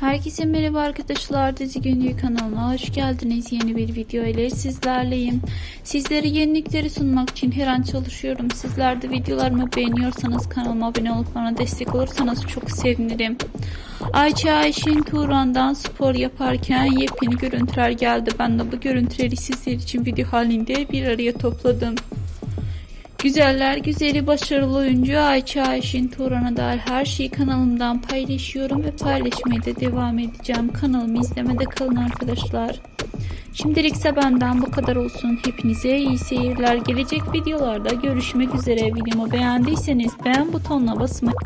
Herkese merhaba arkadaşlar Dizi Günlüğü kanalına hoş geldiniz. Yeni bir video ile sizlerleyim. Sizlere yenilikleri sunmak için her an çalışıyorum. Sizler de videolarımı beğeniyorsanız kanalıma abone olup bana destek olursanız çok sevinirim. Ayça Ayşin Turan'dan spor yaparken yepyeni görüntüler geldi. Ben de bu görüntüleri sizler için video halinde bir araya topladım. Güzeller güzeli başarılı oyuncu Ayça Ayşin Turan'a dair her şeyi kanalımdan paylaşıyorum ve paylaşmaya da devam edeceğim. Kanalımı izlemede kalın arkadaşlar. Şimdilik ise benden bu kadar olsun. Hepinize iyi seyirler. Gelecek videolarda görüşmek üzere. Videomu beğendiyseniz beğen butonuna basmayı